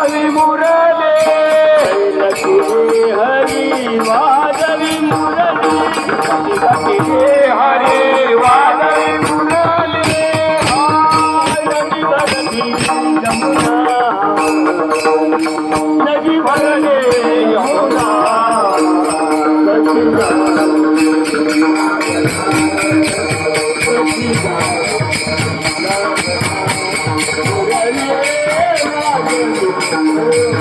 रवि मुरली हरि वादवि मुरली हरि वादवि मुरली यमुना नदी भरले Yamuna Thank you. Oh,